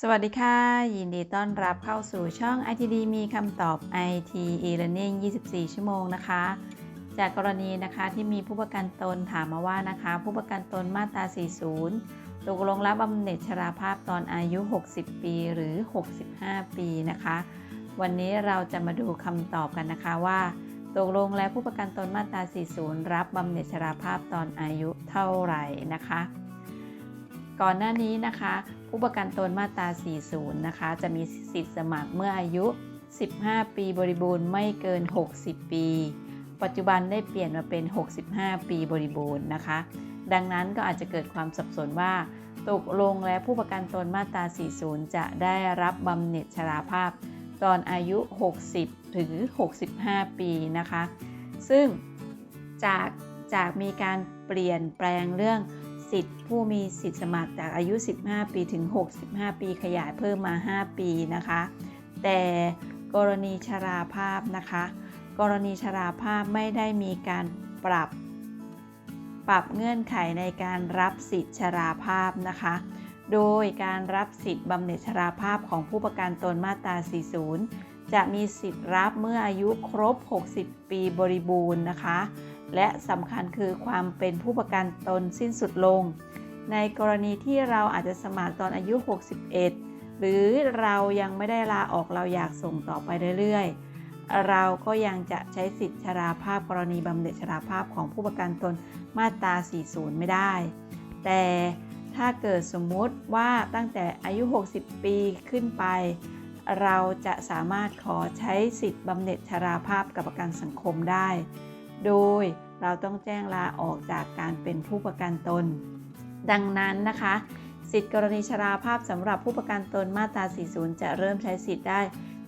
สวัสดีค่ะ ยินดีต้อนรับเข้าสู่ช่อง ITD มีคำตอบ IT e-learning 24 ชั่วโมงนะคะ จากกรณีนะคะที่มีผู้ประกันตนถามมาว่านะคะ ผู้ประกันตนมาตรา 40 ตกลงรับบำเหน็จชราภาพตอนอายุ 60 ปีหรือ 65 ปีนะคะ วันนี้เราจะมาดูคำตอบกันนะคะว่า ตกลงแล้วผู้ประกันตนมาตรา 40 รับบำเหน็จชราภาพตอนอายุเท่าไหร่นะคะ ก่อนหน้านี้นะคะ ผู้ประกันตนมาตรา 40 นะคะ จะมีสิทธิ์สมัครเมื่ออายุ 15 ปีบริบูรณ์ไม่เกิน 60 ปี ปัจจุบันได้เปลี่ยนมาเป็น 65 ปีบริบูรณ์นะคะ ดังนั้นก็อาจจะเกิดความสับสนว่า ตกลงและผู้ประกันตนมาตรา 40 จะได้รับบำเหน็จชราภาพ ตอนอายุ 60 ถึง 65 ปีนะคะ ซึ่งจากจากมีการเปลี่ยนแปลงเรื่อง สิทธิ์ ผู้มีสิทธิ์สมัครจากอายุ 15 ปีถึง 65 ปีขยายเพิ่มมา 5 ปีนะคะ แต่กรณีชราภาพนะคะ กรณีชราภาพไม่ได้มีการปรับ ปรับเงื่อนไขในการรับสิทธิ์ชราภาพนะคะ โดยการรับสิทธิ์บำเหน็จชราภาพของผู้ประกันตนมาตรา 40 จะมีสิทธิ์รับเมื่ออายุครบ 60 ปีบริบูรณ์นะคะ และสำคัญคือความเป็นผู้ประกันตนสิ้นสุดลง ในกรณีที่เราอาจจะสมัครตอนอายุ 61 หรือเรายังไม่ได้ลาออกเราอยากส่งต่อไปเรื่อยๆ เราก็ยังจะใช้สิทธิชราภาพกรณีบำเหน็จชราภาพของผู้ประกันตนมาตรา 40 ไม่ได้ แต่ถ้าเกิดสมมุติว่าตั้งแต่อายุ 60 ปีขึ้นไป เราจะสามารถขอใช้สิทธิ์บำเหน็จชราภาพกับประกันสังคมได้ โดยเราต้องแจ้งลาออกจากการเป็นผู้ประกันตน ดังนั้นนะคะ สิทธิกรณีชราภาพสำหรับผู้ประกันตนมาตรา 40 จะเริ่มใช้สิทธิ์ได้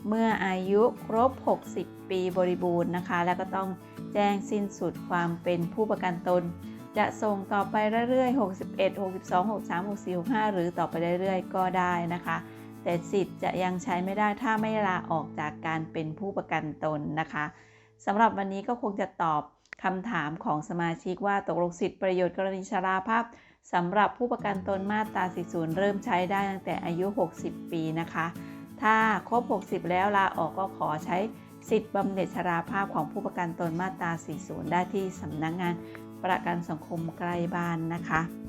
เมื่ออายุครบ 60 ปีบริบูรณ์นะคะ แล้วก็ต้องแจ้งสิ้นสุดความเป็นผู้ประกันตน จะส่งต่อไปเรื่อยๆ 61 62 63 64 65 หรือต่อไปเรื่อยๆ ก็ได้นะคะ แต่สิทธิ์จะยังใช้ไม่ได้ถ้าไม่ลาออกจากการเป็นผู้ประกันตนนะคะสำหรับวันนี้ก็คงจะตอบคำถามของสมาชิกว่าตกลงสิทธิประโยชน์กรณีชราภาพสำหรับผู้ประกันตนมาตรา 40 เริ่มใช้ได้ตั้งแต่อายุ 60 ปีนะคะ ถ้าครบ 60 แล้วลาออกก็ขอใช้สิทธิบำเหน็จชราภาพของผู้ประกันตนมาตรา 40 ได้ที่สำนักงงานประกันสังคมใกล้บ้านนะคะ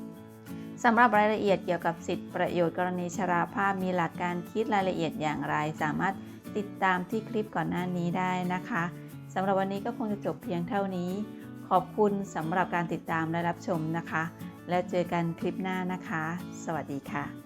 สำหรับรายละเอียดเกี่ยวกับสิทธิประโยชน์กรณีชราภาพมีหลักการคิดรายละเอียดอย่างไร สามารถติดตามที่คลิปก่อนหน้านี้ได้นะคะสำหรับวันนี้ก็คงจะจบเพียงเท่านี้ ขอบคุณสำหรับการติดตามและรับชมนะคะ และเจอกันคลิปหน้านะคะ สวัสดีค่ะ